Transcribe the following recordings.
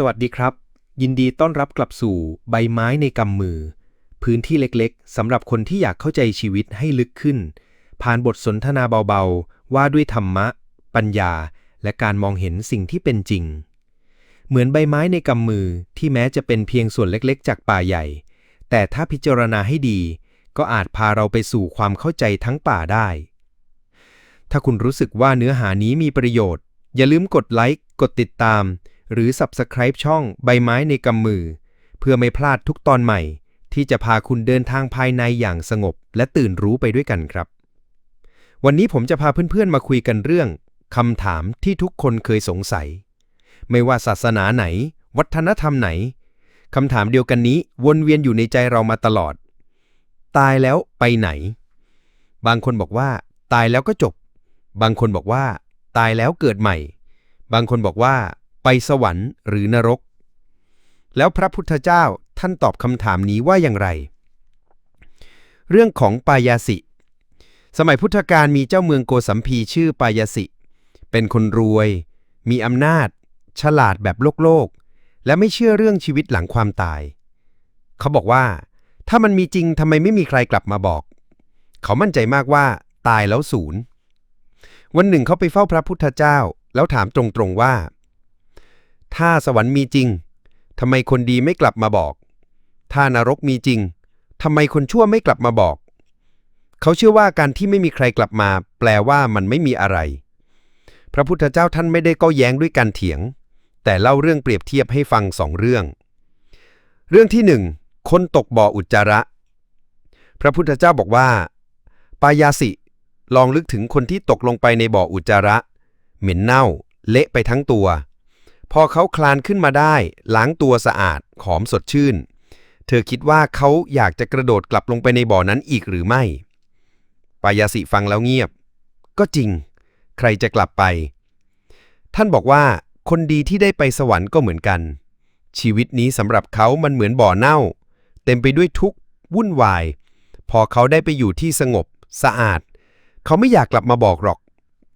สวัสดีครับ ยินดีต้อนรับกลับสู่ใบไม้ในกำมือ พื้นที่เล็กๆสำหรับคนที่อยากเข้าใจชีวิตให้ลึกขึ้น ผ่านบทสนทนาเบาๆ ว่าด้วยธรรมะ ปัญญา และการมองเห็นสิ่งที่เป็นจริง เหมือนใบไม้ในกำมือที่แม้จะเป็นเพียงส่วนเล็กๆ จากป่าใหญ่ แต่ถ้าพิจารณาให้ดี ก็อาจพาเราไปสู่ความเข้าใจทั้งป่าได้ ถ้าคุณรู้สึกว่าเนื้อหานี้มีประโยชน์ อย่าลืมกดไลค์กดติดตาม หรือ Subscribe ช่องใบไม้ในกำมือ เพื่อไม่พลาดทุกตอนใหม่ ที่จะพาคุณเดินทางภายในอย่างสงบ และตื่นรู้ไปด้วยกันครับ วันนี้ผมจะพาเพื่อนๆมาคุยกันเรื่องคำถามที่ทุกคนเคยสงสัย ไม่ว่าศาสนาไหน วัฒนธรรมไหนคำถามเดียวกันนี้วนเวียนอยู่ในใจเรามาตลอด ตายแล้วไปไหน บางคนบอกว่า ตายแล้วก็จบ บางคนบอกว่า ตายแล้วเกิดใหม่ บางคนบอกว่า ไปสวรรค์หรือนรก แล้วพระพุทธเจ้าท่านตอบคำถามนี้ว่าอย่างไร เรื่องของปายาสิ สมัยพุทธกาลมีเจ้าเมืองโกสัมพีชื่อปายาสิ เป็นคนรวย มีอำนาจ ฉลาดแบบโลกโลก และไม่เชื่อเรื่องชีวิตหลังความตาย เขาบอกว่า ถ้ามันมีจริงทำไมไม่มีใครกลับมาบอก เขามั่นใจมากว่า ตายแล้วศูนย์วันหนึ่งเขาไปเฝ้าพระพุทธเจ้า แล้วถามตรงๆว่า ถ้าสวรรค์มีจริงทำไมคนดีไม่กลับมาบอก ถ้านรกมีจริงทำไมคนชั่วไม่กลับมาบอก เขาเชื่อว่าการที่ไม่มีใครกลับมา แปลว่ามันไม่มีอะไร พระพุทธเจ้าท่านไม่ได้ก็แย้งด้วยการเถียง แต่เล่าเรื่องเปรียบเทียบให้ฟังสองเรื่อง เรื่องที่หนึ่งคนตกบ่ออุจจาระ พระพุทธเจ้าบอกว่า ปายาสิ ลองลึกถึงคนที่ตกลงไปในบ่ออุจจาระ เหม็นเน่า เละไปทั้งตัว พอเขาคลานขึ้นมาได้ ล้างตัวสะอาดหอมสดชื่น เธอคิดว่าเขาอยากจะกระโดดกลับลงไปในบ่อนั้นอีกหรือไม่ ปายาสิฟังแล้วเงียบ ก็จริง ใครจะกลับไป ท่านบอกว่า คนดีที่ได้ไปสวรรค์ก็เหมือนกัน ชีวิตนี้สำหรับเขามันเหมือนบ่อเน่า เต็มไปด้วยทุกข์วุ่นวาย พอเขาได้ไปอยู่ที่สงบ สะอาด เขาไม่อยากกลับมาบอกหรอก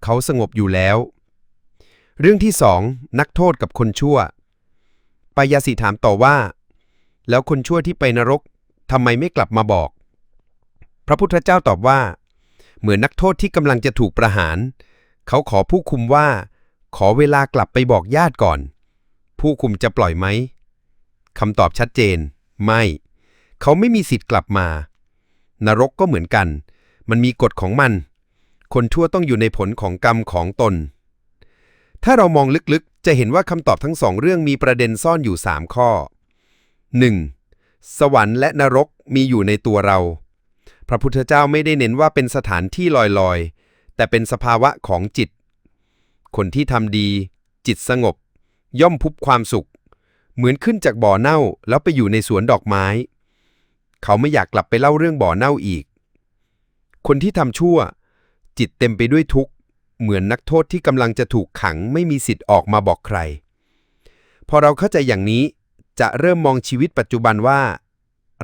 เขาสงบอยู่แล้ว เรื่องที่สองนักโทษกับคนชั่วปายาสิถามต่อว่า แล้วคนชั่วที่ไปนรกทำไมไม่กลับมาบอก พระพุทธเจ้าตอบว่า เหมือนนักโทษที่กำลังจะถูกประหาร เขาขอผู้คุมว่า ขอเวลากลับไปบอกญาติก่อน ผู้คุมจะปล่อยไหมคำตอบชัดเจน ไม่ เขาไม่มีสิทธิ์กลับมา นรกก็เหมือนกัน มันมีกฎของมัน คนชั่วต้องอยู่ในผลของกรรมของตน ถ้าเรามองลึกๆ จะเห็นว่าคำตอบทั้งสองเรื่องมีประเด็นซ่อนอยู่ 3 ข้อ 1. สวรรค์และนรกมีอยู่ในตัวเรา พระพุทธเจ้าไม่ได้เน้นว่าเป็นสถานที่ลอยๆ แต่เป็นสภาวะของจิต คนที่ทำดี จิตสงบ ย่อมพบความสุข เหมือนขึ้นจากบ่อเน่าแล้วไปอยู่ในสวนดอกไม้ เขาไม่อยากกลับไปเล่าเรื่องบ่อเน่าอีก คนที่ทำชั่ว จิตเต็มไปด้วยทุกข์ เหมือนนักโทษที่กำลังจะถูกขังไม่มีสิทธิ์ออกมาบอกใคร พอเราเข้าใจอย่างนี้จะเริ่มมองชีวิตปัจจุบันว่า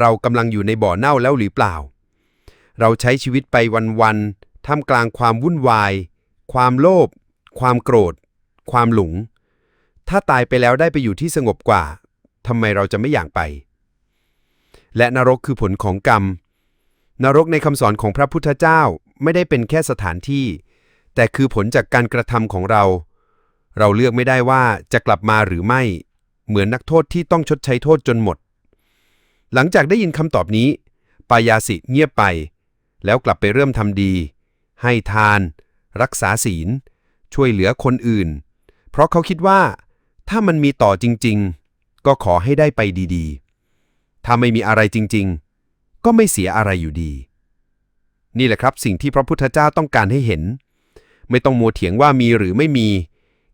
เรากำลังอยู่ในบ่อเน่าแล้วหรือเปล่า เราใช้ชีวิตไปวันๆท่ามกลางความวุ่นวาย ความโลภความโกรธ ความหลงถ้าตายไปแล้วได้ไปอยู่ที่สงบกว่าทำไมเราจะไม่อยากไป และนรกคือผลของกรรม นรกในคำสอนของพระพุทธเจ้าไม่ได้เป็นแค่สถานที่ แต่คือผลจากการกระทำของเรา เราเลือกไม่ได้ว่าจะกลับมาหรือไม่ เหมือนนักโทษที่ต้องชดใช้โทษจนหมด หลังจากได้ยินคำตอบนี้ ปายาสิเงียบไป แล้วกลับไปเริ่มทำดี ให้ทาน รักษาศีล ช่วยเหลือคนอื่น เพราะเขาคิดว่า ถ้ามันมีต่อจริง ๆ ก็ขอให้ได้ไปดี ๆ ถ้าไม่มีอะไรจริง ๆ ก็ไม่เสียอะไรอยู่ดี นี่แหละครับสิ่งที่พระพุทธเจ้าต้องการให้เห็น ไม่ต้องมัวเถียงว่ามีหรือไม่มี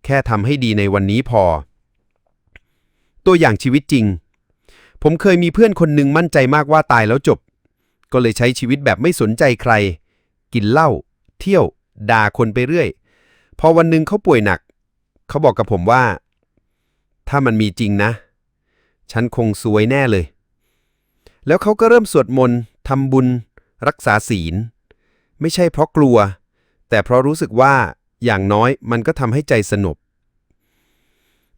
แค่ทำให้ดีในวันนี้พอ ตัวอย่างชีวิตจริง ผมเคยมีเพื่อนคนหนึ่งมั่นใจมากว่าตายแล้วจบ ก็เลยใช้ชีวิตแบบไม่สนใจใคร กินเหล้าเที่ยว ด่าคนไปเรื่อย พอวันหนึ่งเขาป่วยหนัก เขาบอกกับผมว่า ถ้ามันมีจริงนะ ฉันคงซวยแน่เลย แล้วเขาก็เริ่มสวดมนต์ทำบุญ รักษาศีล ไม่ใช่เพราะกลัว แต่เพราะรู้สึกว่าอย่างน้อยมันก็ทำให้ใจสงบ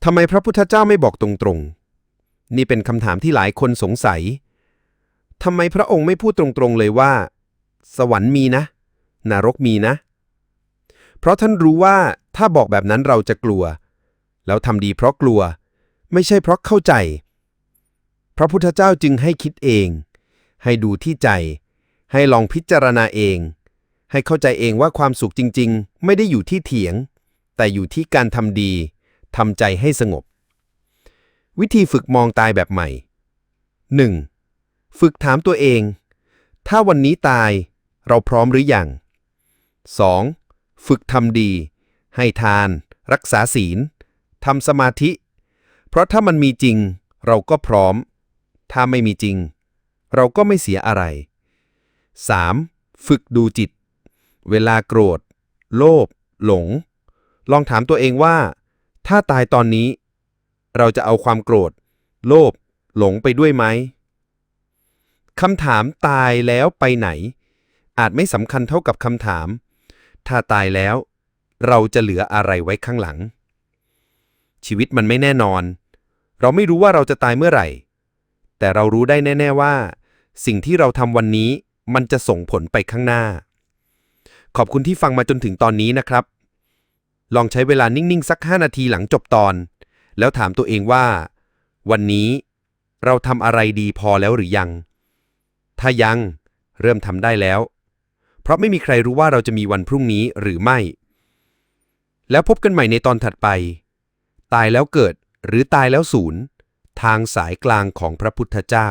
ทำไมพระพุทธเจ้าไม่บอกตรงๆ นี่เป็นคำถามที่หลายคนสงสัยทำไมพระองค์ไม่พูดตรงๆเลยว่า สวรรค์มีนะ นรกมีนะ เพราะท่านรู้ว่าถ้าบอกแบบนั้นเราจะกลัว แล้วทำดีเพราะกลัว ไม่ใช่เพราะเข้าใจ พระพุทธเจ้าจึงให้คิดเอง ให้ดูที่ใจ ให้ลองพิจารณาเอง ให้เข้าใจเองว่าความสุขจริง ๆ ไม่ได้อยู่ที่เถียง แต่อยู่ที่การทำดีทำใจให้สงบ วิธีฝึกมองตายแบบใหม่ 1. ฝึกถามตัวเอง ถ้าวันนี้ตายเราพร้อมหรือยัง 2. ฝึกทำดี ให้ทาน รักษาศีลทำสมาธิ เพราะถ้ามันมีจริง เราก็พร้อม ถ้าไม่มีจริง เราก็ไม่เสียอะไร 3. ฝึกดูจิต เวลาโกรธ โลภหลง ลองถามตัวเองว่า ถ้าตายตอนนี้ เราจะเอาความโกรธ โลภหลงไปด้วยไหมคำถามตายแล้วไปไหน อาจไม่สำคัญเท่ากับคำถาม ถ้าตายแล้ว เราจะเหลืออะไรไว้ข้างหลัง ชีวิตมันไม่แน่นอน เราไม่รู้ว่าเราจะตายเมื่อไหร่ แต่เรารู้ได้แน่ ๆว่า สิ่งที่เราทำวันนี้มันจะส่งผลไปข้างหน้า ขอบคุณที่ฟังมาจนถึงตอนนี้นะครับ ลองใช้เวลานิ่งๆ สัก 5 นาทีหลังจบตอน แล้วถามตัวเองว่า วันนี้เราทำอะไรดีพอแล้วหรือยัง ถ้ายังเริ่มทำได้แล้ว เพราะไม่มีใครรู้ว่าเราจะมีวันพรุ่งนี้หรือไม่ แล้วพบกันใหม่ในตอนถัดไป ตายแล้วเกิดหรือตายแล้วสูญทางสายกลางของพระพุทธเจ้า